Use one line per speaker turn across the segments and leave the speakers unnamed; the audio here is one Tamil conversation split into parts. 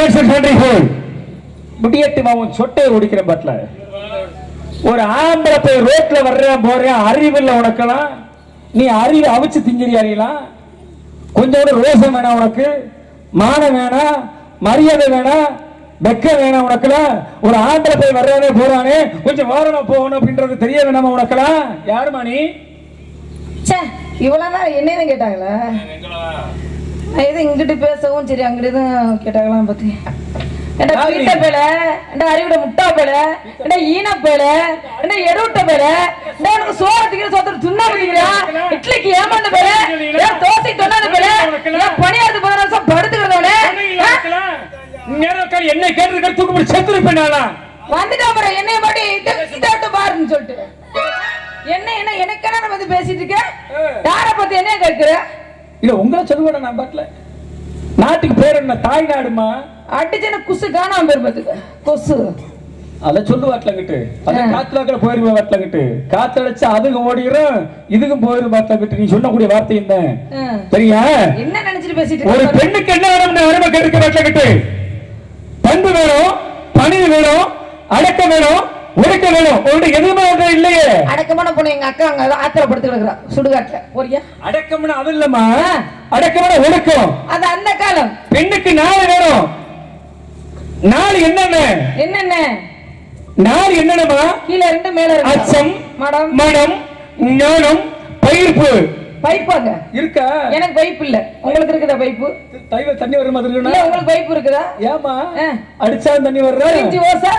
டான்ஸ் பண்றீர்கள் முடியட்டுமா உன் சொட்டையை ஒடிக்கிற பாட்டில. ஒரு ஆம்பளை போய் ரோட்ல வர்றேன் போறேன் அறிவில்லை உனக்கெல்லாம். நீ அறிவு அவிச்சு திங்கிறியாரீங்களா கொஞ்சம் கூட ரோசம் வேணாம் உனக்கு. மானம் வேணாம் மரியாதை வேணாம் வெக்கம் வேணாம் உனக்குலாம் ஒரு ஆம்பளை போய் வர்றானே போறானே கொஞ்சம் வாரணம் போகணும் அப்படின்றது தெரிய வேணாமா உனக்கெல்லாம்? யாருமா நீ?
ச்சே இவ்வளவுதான் என்னன்னு கேட்டாங்களா? எதுவும் இங்கிட்டு பேசவும் சரி அங்கிட்டு கேட்டாங்களாம் பத்தி. என்ன வீட்ட பேல? என்ன அறிவிட முட்டா பேல? என்ன ஈன பேல? என்ன எடுவிட்ட பேல? என்ன சோறத்துக்கு சோத்துக்கு பிடிக்கிறியா இட்லிக்கு ஏமாந்த பேல? ஏன் தோசை தொண்ணாத பேல? ஏன் பணியாரத்து பதினாறு வருஷம் படுத்துக்கிறதவனே
என்ன கேட்டு தூக்கு போட்டு செத்துருப்பேன் நானா?
வந்துட்டா பாரு என்னைய மாட்டி இதாட்டு பாருன்னு சொல்லிட்டு. என்ன என்ன எனக்கு என்ன வந்து பேசிட்டு இருக்க யார பத்தி என்ன கேட்கிற?
இல்ல உங்களை சொல்லுவேன் நான் பாட்டுல நாட்டுக்கு பேர் என்ன தாய் நாடுமா
அடிச்சன குசு காணாம பாத்துக்க. கொசு.
அத சொல்லு வாட்டிலங்கிட்டு அத. காத்துல போயிருவேன் வாட்டிலங்கிட்டு காத்தடிச்சு அதுங்க ஓடிடும் இதுக்கும் போயிரும் வாட்டிலங்கிட்டு நீ சொல்லக்கூடிய வார்த்தை என்ன. சரியா
என்ன நினைச்சிட்டு பேசிட்டு
ஒரு பெண்ணுக்கு என்ன வேணும்னு அருமை கேட்க வாட்டிலங்கிட்டு பண்பு வேணும் பணிவு வேணும் அடக்கம் வேணும் ஒடுக்க வேணும் உங்கள்ட்ட ஒன்று இல்லையே.
அடக்கமான பொண்ணு எங்க அக்கா அங்க ஆத்திர படுத்து கிடக்குறா. சுடுகாட்டுல. போறியா?
அடக்கம்னு அது இல்லம்மா. அடக்கம்னா ஒடுக்கம்.
அது அந்த காலம்.
பெண்ணுக்கு நாலு வேணும். நாலு என்னென்ன?
என்னென்ன?
நாலு என்னென்னமா
கீழே இருந்து மேல இருக்கு
அச்சம்
மடம்.
மனம் ஞானம் பயிர்ப்பு.
பைப்பாங்க
இருக்கா?
எனக்கு பைப் இல்ல. உங்களுக்கு இருக்குதா பைப்பு
தைவ தண்ணி வர மாதிரி
இல்ல
இருக்குன்னா
உங்களுக்கு பைப் இருக்குதா?
ஏமா. அடிச்சா தண்ணி வர்ற?
அரேஞ்சி ஓசா?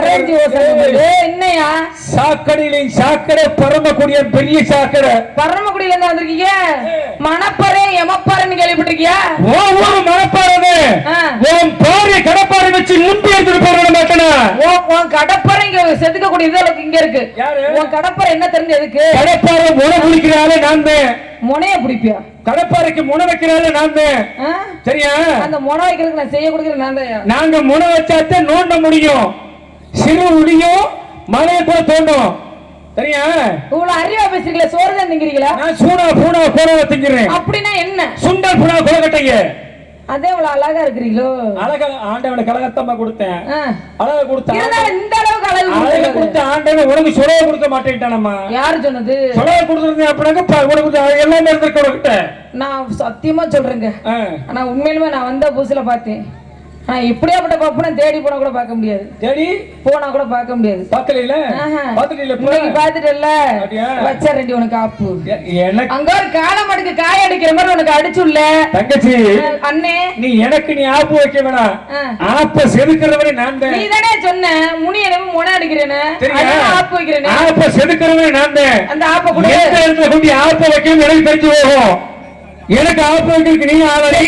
அரேஞ்சி ஓசா.
ஏய்.
என்னையா?
சாக்கடையில சாக்கடை பரமக்கூடிய பெரிய சாக்கடை.
பரமக்குடியில இருந்து வந்திருக்கீங்க? மணப்பறை எமப்பறைன்னு கேள்விப்பட்டிருக்கியா?
ஓ மனப்பாறது
ஆ.
உன் பாரிய கடப்பாறை வச்சு முன்பி எடுத்துட்டு போற மாட்டேனா
உன் உன் கடப்பறை இங்க செதுக்க கூடியது இங்க இருக்கு? உன் கடப்பறை என்ன தெரிஞ்சு எதுக்கு?
கடப்பாறை முனை குளிக்கிற ஆளு நான் தான்
முனைய பிடிப்பியா?
கடப்பாறைக்கு முனை வைக்கிற ஆளு நான் தான்? சரியா?
அந்த முனை வைக்கிறதுக்கு நான் செய்ய கொடுக்குறது நான் தான்.
நாங்க முனை வச்சாத்தான் நோண்ட முடியும். சிறு முடியும் மலையை போல தோண்டும். சரியா?
இவ்வளவு அறிவா பேசுறீங்களா சோறு தான் திங்கிறீங்களா?
நான் சூனா பூனா போன திங்கிறேன்.
அப்படின்னா என்ன?
சுண்டல் புனா கொலக்கட்டைங்க
அதே இவ்வளவு அழகா இருக்கிறீங்களோ?
அழகா ஆண்டவனை கலகத்தமா கொடுத்தேன். அழகா கொடுத்த
இருந்தாலும் இந்த அளவுக்கு அழகு
அழகா. கொடுத்த ஆண்டவன் உனக்கு சுடவை கொடுக்க மாட்டேன்ட்டானம்மா.
யாரு சொன்னது?
சுடவை கொடுத்துருந்தேன் அப்படின்னாக்க உனக்கு எல்லாமே இருந்திருக்க உனக்கிட்ட.
நான் சத்தியமா சொல்றேங்க. ஆனா உண்மையிலுமே நான் வந்த புதுசுல பார்த்தேன். ஆனா இப்படியாப்பட்ட பப்புனா தேடி போனா கூட பார்க்க முடியாது.
தேடி?
போனா கூட பார்க்க முடியாது.
பார்க்கல. பார்த்துட்டு
இன்னைக்கு பார்த்துட்டல்ல
அப்படியா?
வச்சா ரெண்டி உனக்கு ஆப்பு.
எனக்கு
அங்க ஒரு காலமடுக்கு காய அடிக்கிற மாதிரி உனக்கு அடிச்சுள்ள.
தங்கச்சி
அண்ணே.
நீ எனக்கு நீ ஆப்பு வைக்க வேணாம். ஆப்ப செதுக்கிறவனே நான் தான்.
நீ தானே சொன்ன. முனி என்னமோ முனை அடிக்கிறேன்னு. ஆப்பு வைக்கிறேன்னு.
ஆப்ப செதுக்கிறவனே நான் தான்.
அந்த ஆப்ப கூட.
எந்த இடத்துல கொண்டு ஆப்ப வைக்கணும் எனக்கு தெரிஞ்சு போகும். எனக்கு ஆப்ப வைக்கிறதுக்கு நீ ஆளடி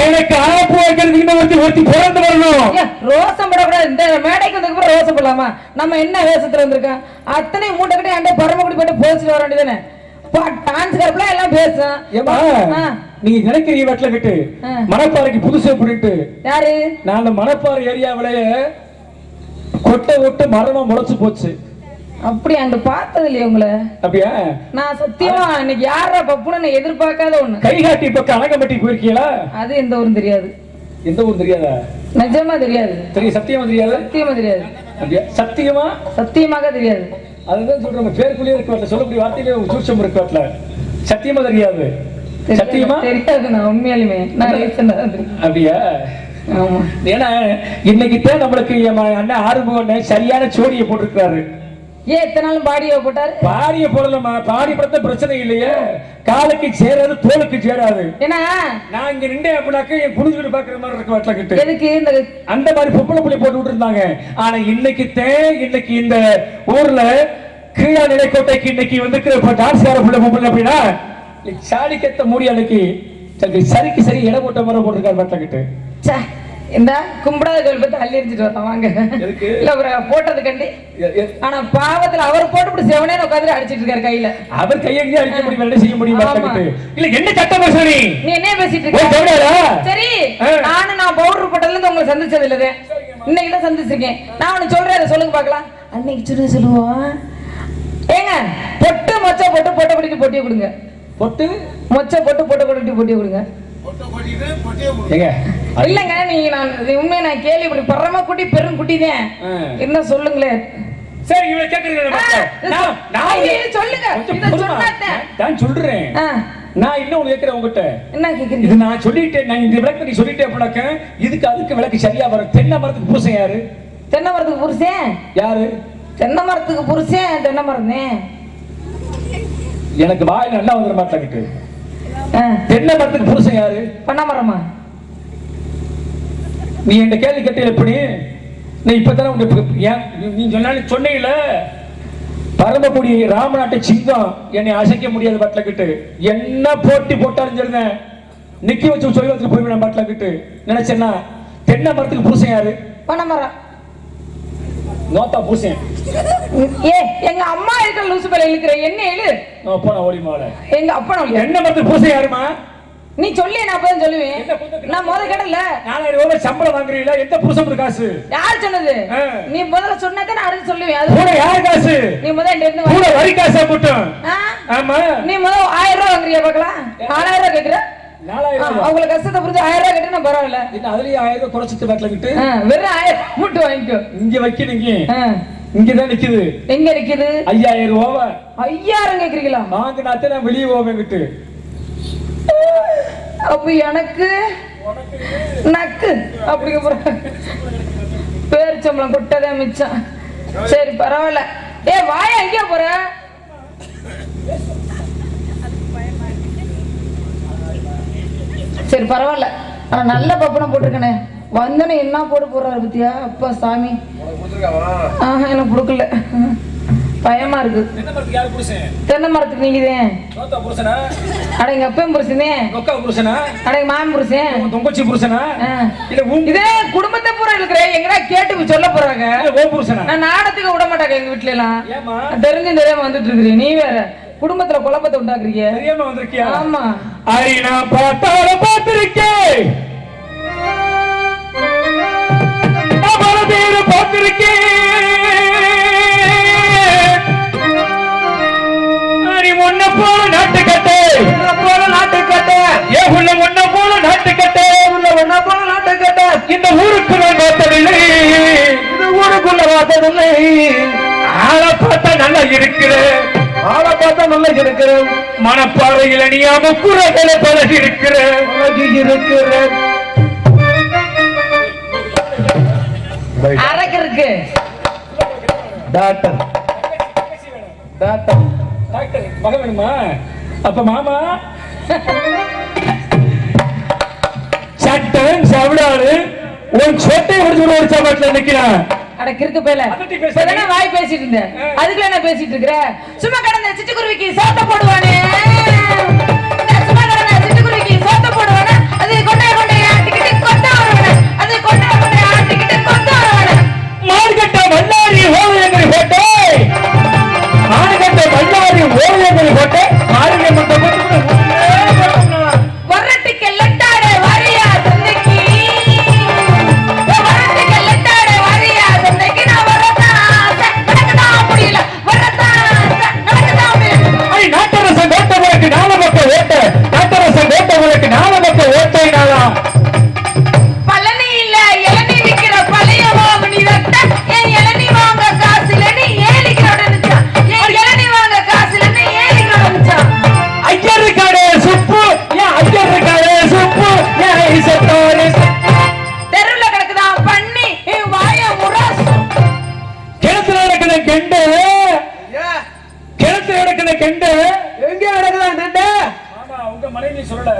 எனக்கு ஆப்பு வைக்கிறதுக்கு இன்னும் ஒருத்தி ஒருத்தி பிறந்து வரணும்.
ரோசம் படக்கூடாது. இந்த மேடைக்கு வந்ததுக்கு ரோசம் போடலாமா? நம்ம என்ன வேஷத்துல வந்திருக்கோம் அத்தனை மூட்டை கட்டி அந்த பரமக்குடி போயிட்டு போச்சுட்டு வர வேண்டியதானே டான்ஸ் கருப்புலாம் எல்லாம் பேசும்
ஏமா
ஆ.
நீ நினைக்கிறீங்க வெட்டில கிட்டு. மணப்பாறைக்கு புதுசு அப்படின்ட்டு
யாரு?
நான் அந்த மணப்பாறை ஏரியாவிலேயே கொட்டை விட்டு மரமா முளைச்சு போச்சு.
அப்படி அங்க பார்த்தது இல்லையா உங்களை.
அப்படியா?
நான் சத்தியமா இன்னைக்கு யாரா பப்புன்னு நான் எதிர்பார்க்காத ஒண்ணு?
கைகாட்டி பக்கம் அணங்கம்பட்டி போயிருக்கீங்களா?
அது எந்த ஊரும் தெரியாது.
எந்த ஊர் தெரியாதா?
நிஜமா தெரியாது.
தெரியும் சத்தியமா தெரியாதா?
சத்தியமா தெரியாது.
அப்படியா? சத்தியமா?
சத்தியமாக தெரியாது.
அதுதான் சொல்றேன் பேருக்குள்ளேயே இருக்க வரல சொல்லக்கூடிய வார்த்தையிலே சூட்சம் இருக்க வரல சத்தியமா தெரியாது. சத்தியமா?
தெரியாது நான் உண்மையாலுமே. நான்
அப்படியா? ஏன்னா இன்னைக்கு தான் நம்மளுக்கு என் அண்ணன் ஆறுமுக அண்ணன் சரியான சோடியை போட்டிருக்காரு
ஏன் எத்தனை நாளும் பாடியோ போட்டாரு?
பாடிய போடலமா பாடி படுத்த பிரச்சனை இல்லையே. காலுக்கு சேராது தோலுக்கு சேராது.
ஏன்னா
நான் இங்க நின்றேன் அப்படின்னாக்க என் குனிஞ்சுட்டு பாக்குற மாதிரி இருக்கு வட்டல கிட்ட.
எதுக்கு இந்த
அந்த மாதிரி பொம்பளை புள்ளி போட்டு விட்டு இருந்தாங்க ஆனா இன்னைக்கு தான் இன்னைக்கு இந்த ஊர்ல கீழா நிலைக்கோட்டைக்கு இன்னைக்கு வந்து டான்ஸ் ஆட புள்ள பொம்பளை அப்படின்னா சாடிக்கத்த மூடி அன்னைக்கு சரி, சரிக்கு சரி இடம் போட்ட மாதிரி போட்டிருக்காரு வட்டல கிட்ட.
இந்த கும்பிடாத கோயில் பத்தி அள்ளி எரிஞ்சிட்டு வரலாம் வாங்க? இல்ல போட்டது கண்டி. ஆனா பாவத்துல அவர் போட்டு செவனே உட்காந்து அடிச்சிட்டு இருக்காரு கையில.
அவர் கையெழுதி அடிக்க முடியும்? என்ன செய்ய முடியும்? இல்ல என்ன சட்டம் பேசுற? நீ
என்ன பேசிட்டு இருக்க? சரி. நானும் நான் பவுடர் போட்டதுல இருந்து உங்களை சந்திச்சது இல்லதே இன்னைக்கு தான் சந்திச்சிருக்கேன். நான் ஒண்ணு சொல்றேன் அதை சொல்லுங்க பார்க்கலாம். அன்னைக்கு சொல்லி சொல்லுவோம் ஏங்க பொட்டு மொச்சை போட்டு பொட்டை குடிக்கு போட்டியை கொடுங்க.
பொட்டு?
மொச்சை போட்டு பொட்டை குடிக்கு போட்டியை கொடுங்க. இல்லங்க நீங்க நான் உண்மையை நான் கேள்விப்படி பரம குட்டி பெரும் குட்டிதான்
ஆ.
என்ன சொல்லுங்களேன்.
சரி இவளை கேக்குறீங்க
சொல்லுங்க.
நான் சொல்றேன். நான் இன்னும் கேட்கிறேன் உங்ககிட்ட.
என்ன கேக்குறீங்க
இது நான் சொல்லிட்டேன் நான் இந்த விளக்கு நீ சொல்லிட்டே விளக்க இதுக்கு அதுக்கு விளக்கு சரியா வரும். தென்னை மரத்துக்கு பூசை யாரு?
தென்னை மரத்துக்கு புருஷன்?
யாரு?
தென்னை மரத்துக்கு புருஷன் தென்னை மரம்னே.
எனக்கு வாய் நல்லா வந்துட மாட்டாங்கிட்டு தென்னை மரத்துக்கு புருஷன் யாரு?
பண்ண மரமா
நீ என்கிட்ட கேள்வி கேட்டீங்க எப்படி? நீ இப்பதானே உங்க ஏன் நீ- சொன்னாலும் சொன்னீங்கள பரமக்குடி ராமநாட்டு சிங்கம் என்னை அசைக்க முடியாது பட்டலக்கிட்டு என்ன போட்டி போட்டாலும் சரிதான் நிக்க வச்சு சொல்லத்துக்கு போய்விட பட்டலக்கிட்டு நினைச்சேன்னா தென்னை மரத்துக்கு பூசன் யாரு?
மரம்
நோத்தா பூசன்.
ஏ எங்க அம்மா இருக்கிற லூசு பேல இழுக்கிற என்ன
நான் போன ஓடி மாவள
எங்க அப்பா
தென்னை மரத்துக்கு பூசன் யாருமா
நீ சொல்லி நான் அப்பதான் சொல்லுவேன்.
என்ன?
நான் முத கேட்டல
நாலாயிரம் ரூபாய் சம்பளம் வாங்குறீங்களா? எந்த பூசம் காசு?
யார் சொன்னது. நீ முதல்ல சொன்னதை நான் அடுத்து சொல்லுவேன். அது
கூட யார் காசு?
நீ முதல்ல என்கிட்ட இருந்து
கூட வரி காசா மட்டும்
ஆ?
ஆமா.
நீ முதல்ல ஆயிரம் ரூபாய் வாங்குறியா பார்க்கலாம்? நாலாயிரம் ரூபாய் கேக்குற. அவங்கள கஷ்டத்தை புரிஞ்சு ஆயிரம் ரூபாய் கேட்டா பரவாயில்ல.
என்ன அதுலயும் ஆயிரம் ரூபாய் குறைச்சிட்டு பட்டலக்கிட்டு
ஆ, வெறும் ஆயிரம் மட்டும் வாங்கிக்கோ.
இங்க வைக்கணுங்க.
ஆ,
இங்கதான் நிக்குது.
எங்க இருக்குது
ஐயாயிரம் ரூபாய்
ஐயாயிரம் கேக்குறீங்களா?
வாங்கினாத்த நான் வெளியே போவேன் விட்டு.
அப்ப எனக்கு நக்கு. அப்படிங்க பேர் சம்பளம் கொட்டதே மிச்சம். சரி பரவாயில்ல. ஏ வாய எங்கேயா போற? சரி பரவாயில்ல. ஆனா நல்ல பப்பனம் போட்டிருக்கனே. வந்தனே என்ன போட்டு போடுறாரு பத்தியா? அப்பா சாமி. ஆஹா எனக்கு கொடுக்கல பயமா இருக்கு. தென்னை மரத்துக்கு
புருஷனா?
அட எங்க அப்பன் புருஷனே.
புருஷனா?
அட எங்க மாமன் புருஷன்
தொங்கச்சி புருஷனா?
இதே குடும்பத்தை பூரா இருக்கிறேன் எங்கடா கேட்டு சொல்ல போறாங்க? நான் நாடத்துக்கு விட மாட்டாங்க எங்க வீட்ல எல்லாம்
ஏமா
தெரிஞ்சும் தெரியாம வந்துட்டு இருக்கிறீ நீ வேற. குடும்பத்துல குழப்பத்தை உண்டாக்குறீங்க?
தெரியாம வந்திருக்கியா?
ஆமா.
ஐ நான் பார்த்தால பார்த்திருக்கேன். பேரை பார்த்திருக்கேன். நீ ஒன்ன போல நாட்டுக்கட்டை போல நாட்டுக்கட்டை ஏ உள்ள ஒன்ன போல நாட்டுக்கட்டை உள்ள ஒன்ன போல நாட்டுக்கட்டை இந்த ஊருக்கு நான் பார்த்ததில்லை. இந்த ஊருக்குள்ள பார்த்ததில்லை. ஆளை பார்த்தா நல்லா இருக்கிறேன். ஆளை பார்த்தா நல்லா இருக்கிறேன் மனப்பாறையில் அணியாம குறைகளை பழகி இருக்கிறேன் பழகி இருக்கிறேன்
அரக்கருக்கு
டாக்டர். டாக்டர். டாக்டர் மக வேணுமா? அப்ப மாமா. சட்டன் சவடாடு உன் சொட்டை ஒரு ஒரு சாப்பாட்டுல நிக்கிறான்.
அட கிறுக்கு பேல. வாய் பேசிட்டு இருந்தேன். அதுக்குள்ள என்ன பேசிட்டு இருக்கிற? சும்மா கடந்த சிட்டுக்குருவிக்கு சோத்த போடுவானே.
மனைவி சொல்லல.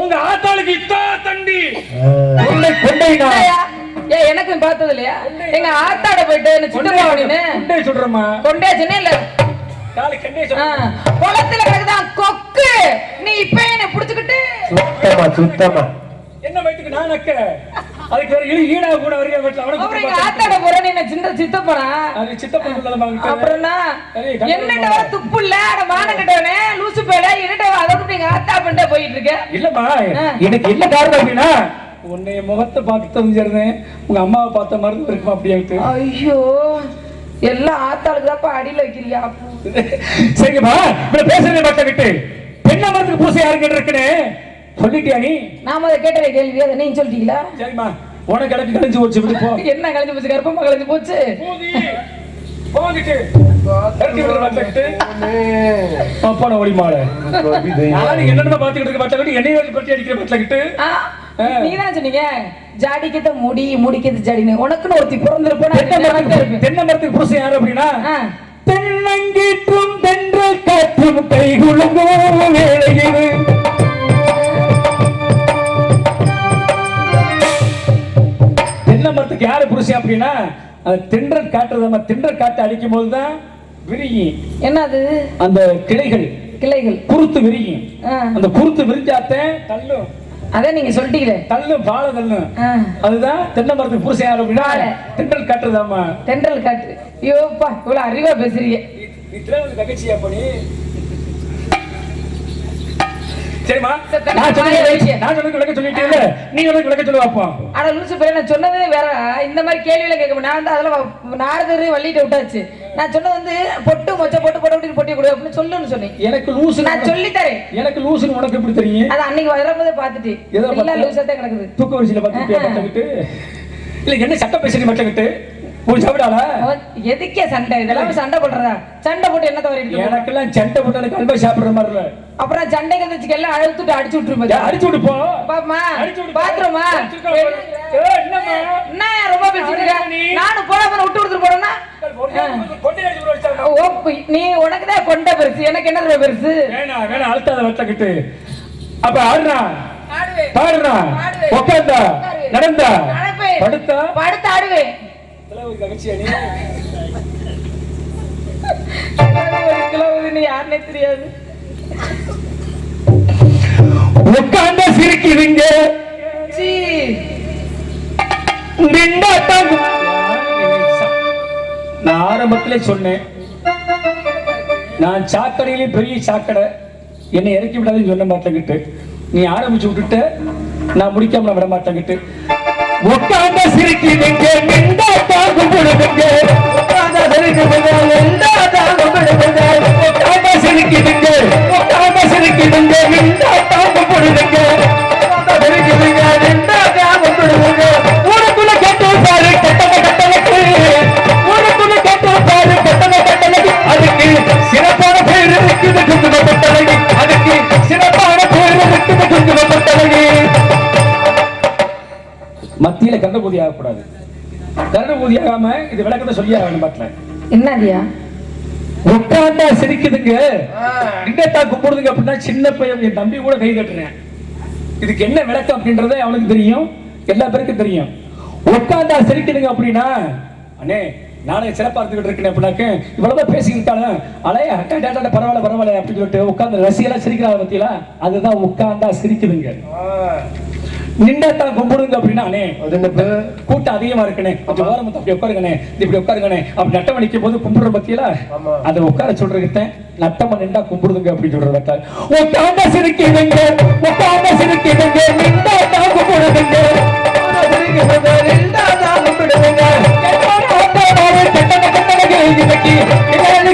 உங்க ஆத்தாளுக்கு இத்தா தண்டி. உன்னை கொண்டைனா?
ஏய் எனக்கும் பார்த்தது இல்லையா? எங்க ஆத்தாட போயிட்டு சித்தப்பா அப்படின்னு
கொண்டை சொல்றமா
கொண்டே சென்னையில
காலி கண்டே
குளத்துல கிடக்குதான் கொக்கு. நீ இப்ப என்ன புடிச்சுக்கிட்டு
சுத்தமா சுத்தமா.
என்ன வயிற்றுக்கு நான் நக்க அதுக்கு வேற இழு ஈடா கூட வரைக்கும் வீட்டுல அவனுக்கு
ஆத்தாட போற நீ சின்ன சித்தப்பனா?
அது சித்தப்பா சொல்லலாமா
அப்புறம்னா. என்னட்ட வர துப்பு இல்ல அட மானம் கட்டவனே லூசு பேல என்னட்ட வர அதை விட்டு எங்க ஆத்தா பண்ணிட்டே போயிட்டு இருக்க.
இல்லம்மா
ஆ.
எனக்கு என்ன காரணம் அப்படின்னா உன்னைய முகத்தை பார்த்து தெரிஞ்சிருந்தேன். உங்க அம்மாவை பார்த்த மாதிரி இருக்குமா அப்படியாட்டு
ஐயோ எல்லாம் ஆத்தாளுக்கு தான்ப்பா அடியில வைக்கிறியா?
சரிங்கம்மா இப்ப பேசுறதை பார்த்த விட்டு. பெண்ண மரத்துக்கு பூசை யாருக்கிட்ட இருக்குன்னு? சொல்லிட்டியா நீ
நாம அதை கேட்ட கேள்வி அதை நீங்க சொல்லிட்டீங்களா?
சரிம்மா உனக்கு எனக்கு கழிஞ்சு போச்சு விட்டு போ.
என்ன கலைஞ்சு போச்சு கருப்பமா கலைஞ்சு போச்சு.
என்னென்ன பாத்துக்கிட்டு இருக்க வட்டக்கிட்டு என்னைய பட்டி அடிக்கிற வட்டக்கிட்டு
ஆ, நீங்க தானே சொன்னீங்க? ஜாடிக்கிட்ட முடி முடிக்கிறது ஜாடின்னு. உனக்குன்னு ஒருத்தி பிறந்திருப்போம்
தென்னை மரத்துக்கு தென்னை மரத்துக்கு புருஷன் யாரு அப்படின்னா? தென்னங்கீற்றும் தென்றல் காற்றும் கை குலுங்கும் வேளையில். மரத்துக்கு யாரு புருஷன் அப்படின்னா அது தென்றல் காட்டுறது நம்ம தென்றல் காட்டு அடிக்கும் போதுதான் விரியும்
என்னது?
அந்த கிளைகள்.
கிளைகள்.
குருத்து விரியும் அந்த குருத்து விரிஞ்சாத்தேன் தள்ளும்.
அதே நீங்க சொல்லிட்டீங்களே.
தள்ளும் பால தள்ளும். அதுதான் தென்னை மரத்துக்கு புருஷன் யாரு அப்படின்னா. தென்றல் காட்டுறதாமா
தென்றல் காற்று. ஐயோப்பா இவ்வளவு அறிவா பேசுறீங்க.
தகச்சியா பண்ணி சரிம்மா?
சரி, தம்பி,
நான் சொன்னது
வைக்க.
நான் சொன்னது விளக்க சொல்லிட்டீங்கல்ல நீ விளக்க சொல்லு பாப்போம்
லூசு பேர நான் சொன்னதே வேற இந்த மாதிரி கேள்வியில கேட்க நான் வந்து அதெல்லாம் நாரதர் வள்ளிட்ட விட்டாச்சு. நான் சொன்னது வந்து பொட்டு மொச்ச பொட்டு பொட்டு பொட்டு பொட்டி கொடு அப்படின்னு சொல்லுன்னு சொன்னேன்.
எனக்கு லூசு
நான் சொல்லி தரேன்
எனக்கு லூசுன்னு உனக்கு எப்படி தெரியும்?
அது அன்னைக்கு வரும்போதே பார்த்துட்டு. எல்லாம்
பார்த்த?
லூசா தான் கிடக்குது.
தூக்க வரிசையில பட்டக்கிட்டு இல்ல என்ன சட்ட பேசுறீ பட்டக்கிட்டு
அவன் எதுக்கே சண்டை? இதெல்லாம் சண்டை போடுறதா? சண்டை போட்டு என்ன தவறு
எனக்கெல்லாம் சண்டை போட்டு அல்வா சாப்பிடுற மாதிரி இல்ல.
அப்புறம் சண்டை கந்தச்சுக்கு எல்லாம் அழுத்துட்டு அடிச்சு விட்டுரும்
ஏய், அடிச்சு விடு போ.
பாத்ரூமா
என்னம்மா?
என்ன ரொம்ப பேசிட்டு இருக்க. நானும் போன போன விட்டு கொடுத்துட்டு போனோம்னா
கொண்டை அடிச்சு விடு வச்சாங்க.
ஓ, நீ உனக்கு தான் கொண்ட பெருசு. எனக்கு என்ன பெருசு?
வேணாம் அழுத்தாத வட்டக்கிட்டு அப்ப ஆடுறா. பாடுறா.
உட்காருவேன்.
நடந்தா. படுத்தா.
படுத்து ஆடுவேன். யாருன்னே தெரியாது.
உட்கார்ந்தா சிரிக்குதுங்க
சீ
நின்றா தான் நான் ஆரம்பத்திலே சொன்னேன் நான் சாக்கடையிலே பெரிய சாக்கடை என்னை இறக்கி விடாதுன்னு சொன்ன மாட்டேங்கிட்டு. நீ ஆரம்பிச்சு விட்டுட்ட நான் முடிக்காம விட மாட்டேங்கிட்டு. உட்கார்ந்த சிரிக்குதுங்க நின்றா தாங்க பொழுதுங்க உட்கார்ந்தா சிரிக்குதுங்க நின்றா தாங்க பொழுதுங்க உட்கார்ந்தா சிரிக்குதுங்க உட்கார்ந்தா சிரிக்குதுங்க நின்றா தாங்க நின்றா தாங்க பொழுதுங்க சிறப்பான பேர் இருக்குது குங்கும பட்டழகி மத்தியில கண்டபூதி ஆகக்கூடாது. கண்டபூதி ஆகாம இது விளக்கத்தை சொல்லி ஆகணும் பாட்டில்.
என்னதியா?
உட்காந்தா சிரிக்குதுங்க. இங்கத்தா கும்பிடுதுங்க அப்படின்னா சின்ன பையன் என் தம்பி கூட கை தட்டுறேன் இதுக்கு என்ன விளக்கம் அப்படின்றதே அவனுக்கு தெரியும். எல்லா பேருக்கும் தெரியும். உட்காந்தா சிரிக்குதுங்க அப்படின்னா அண்ணே நானே சிறப்பா இருந்துகிட்டு இருக்கேன் அப்படின்னாக்க இவ்வளவு பேசிக்கிட்டாலும் அலைய அட்டா டேட்டா பரவாயில்ல பரவாயில்ல அப்படின்னு சொல்லிட்டு உட்காந்து ரசிகெல்லாம் சிரிக்கிறாங்க பத்தியா அதுதான் உட்காந்தா சிரிக்குதுங்க. நின்றத்தான் கும்பிடுங்க அப்படின்னா? கூட்டம் அதிகமா இருக்குனே. கொஞ்சம் ஓரம் அப்படி உட்காருங்கண்ணே இப்படி உட்காருங்கண்ணே அப்படி நட்டம் அடிக்கும் போது கும்பிடுற பத்தியில. அதை உட்கார சொல்றதுக்கு நட்டமா நின்றா கும்பிடுதுங்க அப்படின்னு சொல்றது வட்டார் உட்கார்ந்த சிரிக்குதுங்க உட்கார்ந்த சிரிக்குதுங்க நின்றா கும்பிடுதுங்க. கும்பிடுதுங்க. கெட்டவன வந்தவனாவே கெட்டவன கெட்டவன இன்னைக்கு இடையணி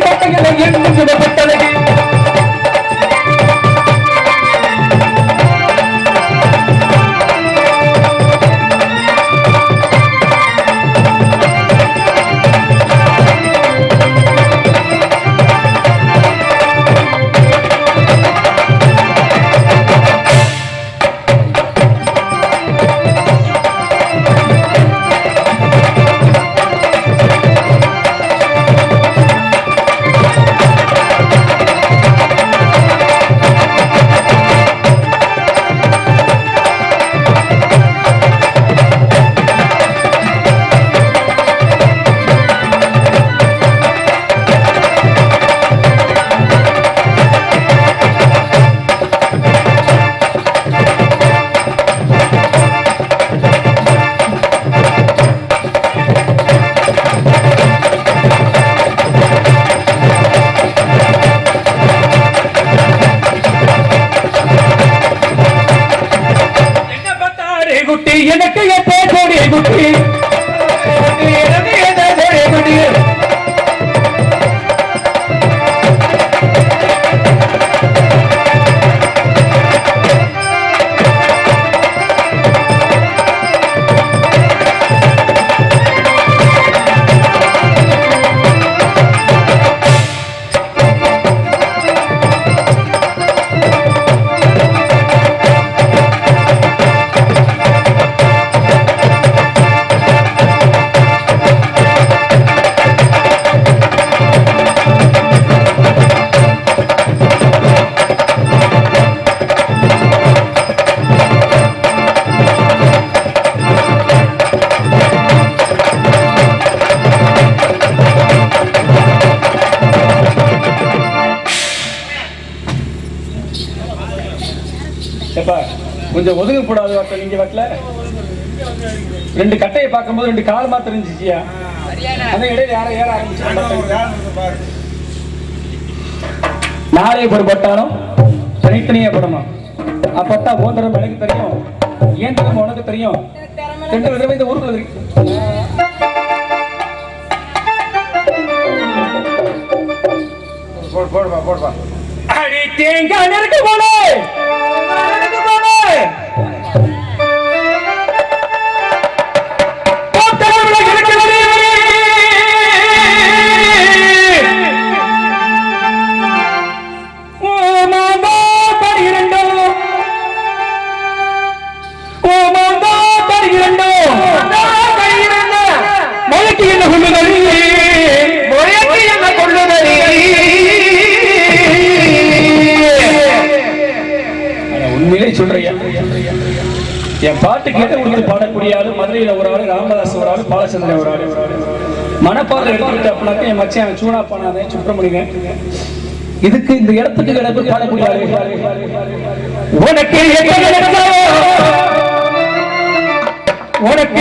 குட்டி எனக்கு என் பேர் கொடிய குட்டி? சுடப்பட்டழகி. கொஞ்சம் ஒதுங்கக்கூடாது வாட்ட நீங்க வாட்டில? ரெண்டு கட்டையை பார்க்கும்போது ரெண்டு கால் மாத்திரம் இருந்துச்சியா? அதான் இடையில யாரும் ஏற ஆரம்பிச்சு நாளே பொறுப்பட்டாலும் தனித்தனியா படமா அப்பத்தான் ஓந்தரம் எனக்கு தெரியும். ஏன் தெரியும் உனக்கு தெரியும்? ரெண்டு விதமே இந்த ஊருக்குள்ள இருக்கு
போடு போடுப்பா போடுப்பா.
அடி தேங்காய் நெருக்கு போனே என் பாட்டு கேட்டு உங்களுக்கு பாடக்கூடிய ஆளு மதுரையில ஒரு ஆளு ராமதாஸ் ஒரு ஆளு பாலச்சந்திரன் ஒரு ஆளு. மனப்பாறை எடுத்துக்கிட்டு அப்படின்னாக்க என் மச்சான் சூனா பண்ணாதே சுப்பிரமணியன். இதுக்கு இந்த இடத்துக்கு கிடப்பு பாடக்கூடிய ஆளு. உனக்கு உனக்கு உனக்கு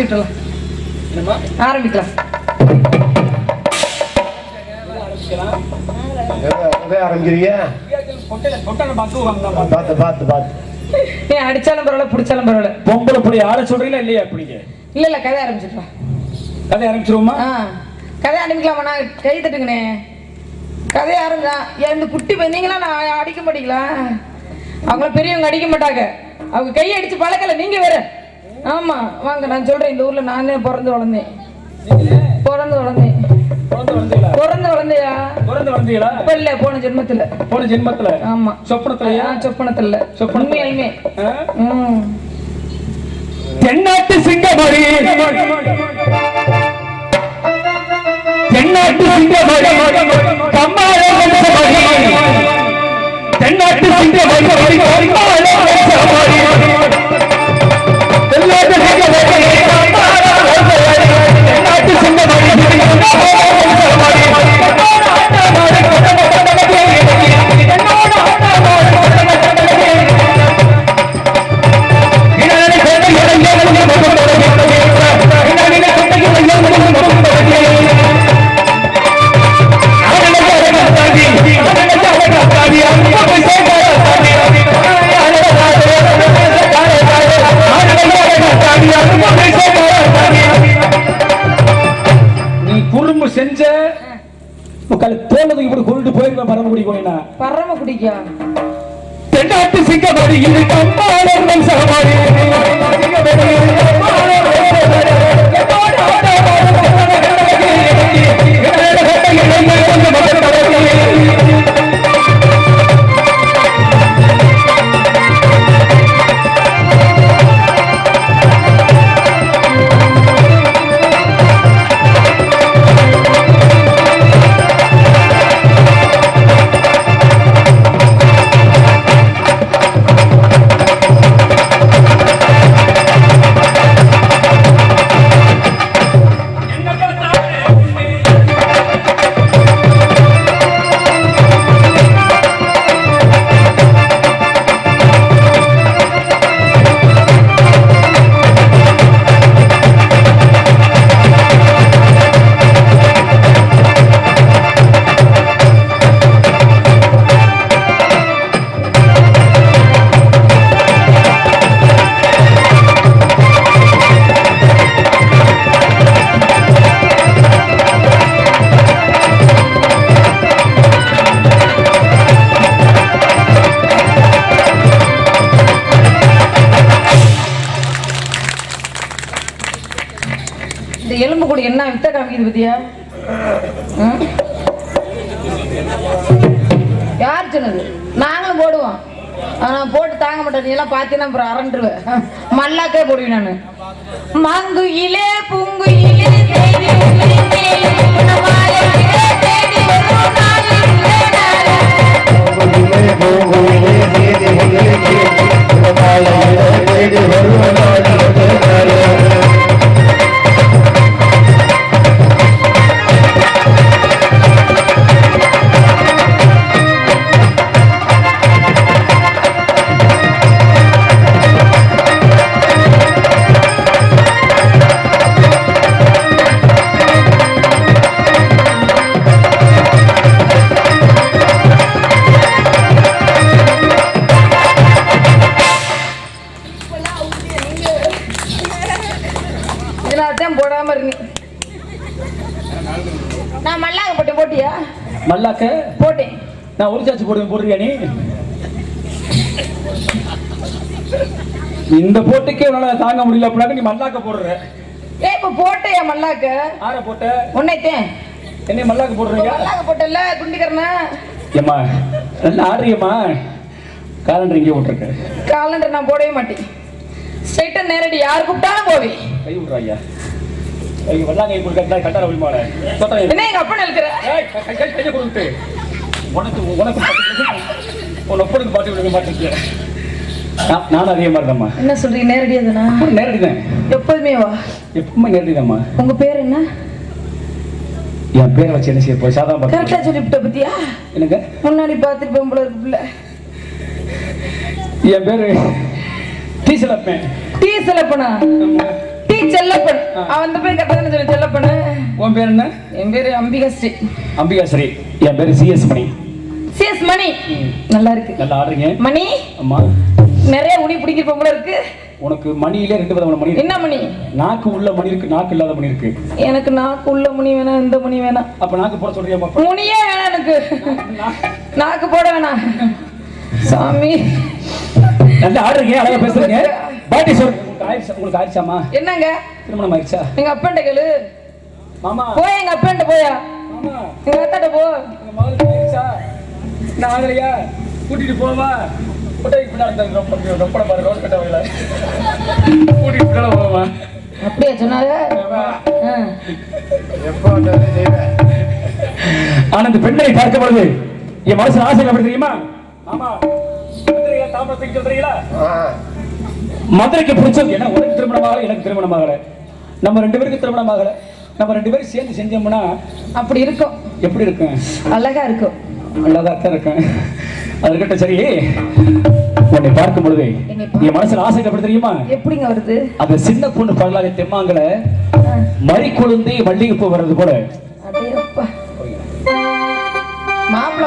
ஆரம்பிச்சுட்டலாம் ஆரம்பிக்கலாம். அடிச்சாலும் பரவாயில்ல பிடிச்சாலும் பரவாயில்ல.
பொம்பளை புடி ஆள சொல்றீங்களா இல்லையா அப்படிங்க
இல்ல இல்ல கதை ஆரம்பிச்சிடலாம்.
கதை ஆரம்பிச்சிருவோமா?
கதை ஆரம்பிக்கலாமா? கை தட்டுங்கண்ணே. கதை ஆரம்பிச்சா இந்த குட்டி பையனீங்களா நான் அடிக்க மாட்டீங்களா? அவங்கள பெரியவங்க அடிக்க மாட்டாங்க. அவங்க கையை அடிச்சு பழக்கல நீங்க வேற. ஆமா வாங்க நான் சொல்றேன் இந்த ஊர்ல நானே பிறந்து வளர்ந்தேன். பிறந்து வளர்ந்தேன்.
பிறந்து
வளர்ந்தையா
பிறந்து வந்தீங்களா?
இப்ப இல்ல போன ஜென்மத்துல.
போன ஜென்மத்துல?
ஆமா.
சொப்பனத்திலயா?
சொப்பனத்துல. உண்மையாலுமே.
தென்னாட்டு சிங்கமரி தென்னாட்டு சிங்கமரி கம்மாள தென்னாட்டு சிங்கமரி கம்மாள सिंह
பரம குடிக்கா
தென்னாட்டு சிங்கமடி இது கம்மாளர்
இந்த எலும்பு கூட என்ன வித்த காமிக்குது பத்தியா? ம்? யார் சொன்னது? நாங்களும் போடுவோம். ஆனா போட்டு தாங்க மாட்டேன். நீ எல்லாம் பார்த்தீங்கன்னா அப்புறம் அரண்டுருவேன் மல்லாக்கே போடுவேன் நான். மங்குயிலே பூங்குயிலே தேடி உள்ளே நாளே. இதனால்தான் போடாம இருக்கு நான் மல்லாக்க போட்டேன் போட்டியா?
மல்லாக்க?
போட்டேன்.
நான் ஒரு சாச்சு போடுவேன் போடுறியா நீ? இந்த போட்டுக்கே உன்னால தாங்க முடியல அப்படின்னா நீ மல்லாக்க போடுற.
ஏ இப்ப போட்டேயா மல்லாக்க.
ஆற போட்ட?
உன்னைத்தேன்.
என்ன மல்லாக்க போடுறீங்க?
மல்லாக்க போட்டல குண்டிக்கரண
ஏம்மா நல்லா ஆடுறியம்மா. காலண்டர் இங்கே விட்டுருக்க
காலண்டர் நான் போடவே மாட்டேன். ஸ்ட்ரைட்டா நேரடி யார் கூப்பிட்டாலும் போவேன்.
கை விடுறா ஐயா கை வல்லாங்க கை கொடுக்க கட்டார சொத்தம்
என்ன எங்க அப்பா நிற்கிற
கை- கையை கொடுத்து. உனக்கு உனக்கு உன் ஒப்பனுக்கு பாட்டு விடுங்க மாட்டேங்க நானும் அதே மாதிரி தான்மா
என்ன சொல்றீங்க? நேரடியா தானா?
நேரடி தான்
எப்போதுமே வா.
எப்பவுமே நேரடி தான்மா
உங்க பேர் என்ன?
என் பேரை வச்சு என்ன செய்ய போய்
கரெக்டா
பார்த்து
சொல்லிவிட்ட பத்தியா?
எனக்கு
முன்னாடி பார்த்துட்டு போல இருக்கு பிள்ளை.
என் பேரு டீசலப்பேன்
டீ செல்லப்பனா. அவன் கரெக்டா தானே சொல்லி செல்லப்பனு
உன் பேர் என்ன?
என் பேரு அம்பிகா ஸ்ரீ
அம்பிகா சரி என் பேரு சிஎஸ் மணி.
சிஎஸ் மணி. நல்லா இருக்கு.
நல்லா ஆடுறீங்க.
மணி?
அம்மா.
நிறைய உனி பிடிக்க போல இருக்கு.
உனக்கு மணியிலே ரெண்டு விதமான மணி
என்ன மணி?
நாக்கு உள்ள மணி இருக்கு நாக்கு இல்லாத மணி இருக்கு.
எனக்கு நாக்கு உள்ள முனி வேணாம் இந்த முனி வேணாம்.
அப்ப நாக்கு போட சொல்றியா
முனியே வேணாம் எனக்கு. நாக்கு போட வேணாம். சாமி.
நல்லா ஆடுறீங்க அழகா பேசுறீங்க? பாட்டி சொல். உங்களுக்கு ஆயிடுச்சா? உங்களுக்கு ஆயிடுச்சாமா
என்னங்க?
திருமணம் ஆயிடுச்சா?
எங்க அப்பன்ட்ட கேளு.
மாமா.
போய் எங்க அப்பன்ட்ட போயா? எங்க அத்தாட்ட போ.
நான் ஆகலையா? கூட்டிட்டு போவா. கொட்டைக்கு பின்னாடி ரொம்ப ரொம்ப பாரு ரோஸ் கட்டவங்கள கூட்டிட்டு பின்னால போவா
அப்படியா.
எப்போ
ஆனா இந்த பெண்ணை பார்க்கும் பொழுது என் மனசுல ஆசை எப்படி தெரியுமா? ஆமா தாமரத்துக்கு சொல்றீங்களா? மதுரைக்கு பிடிச்சது ஏன்னா உனக்கு திருமணம் ஆகல எனக்கு திருமணம் ஆகல நம்ம ரெண்டு பேருக்கு திருமணம் ஆகல நம்ம ரெண்டு பேரும் சேர்ந்து செஞ்சோம்னா
அப்படி இருக்கும்.
எப்படி இருக்கும்?
அழகா இருக்கும்.
அழகா தான் இருக்கேன் அது இருக்கட்டும் சரி. உன்னை பார்க்கும் பொழுது என் மனசுல ஆசை எப்படி தெரியுமா?
எப்படிங்க வருது?
அந்த சின்ன பொண்ணு பரலாக தெம்மாங்கல. மறி கொழுந்தே மல்லிகைப்பூ வர்றது போல.
மாப்பிள்ள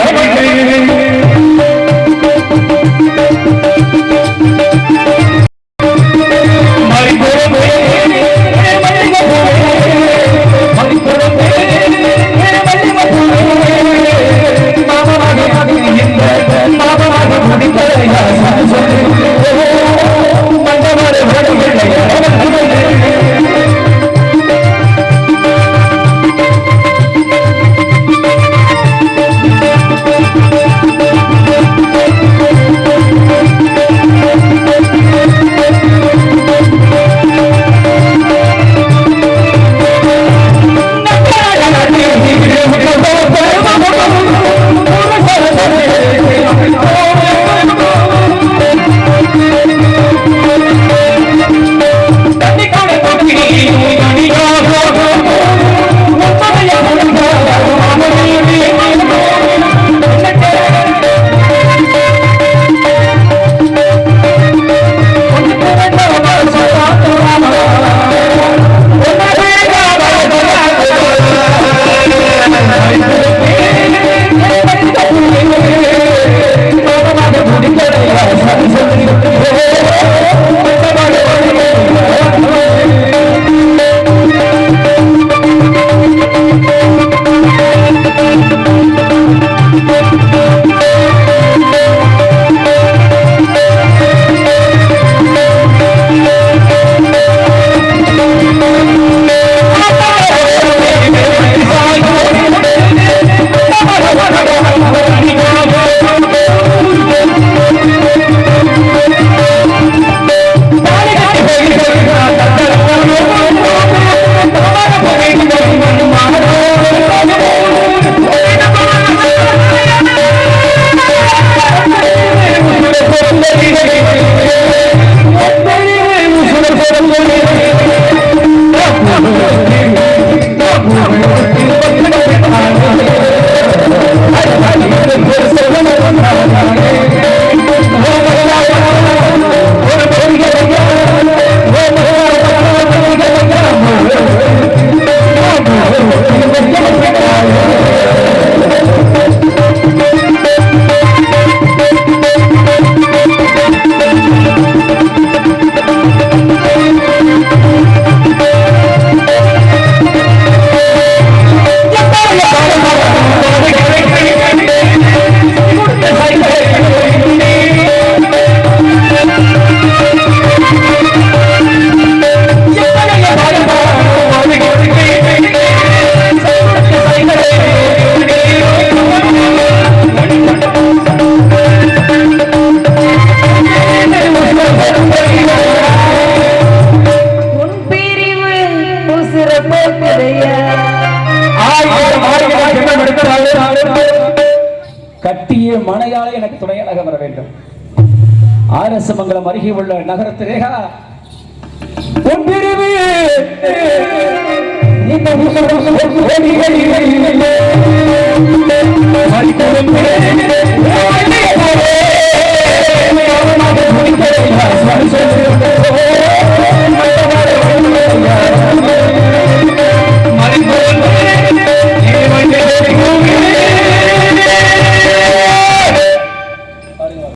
மங்களம் அருகே உள்ள நகரத்து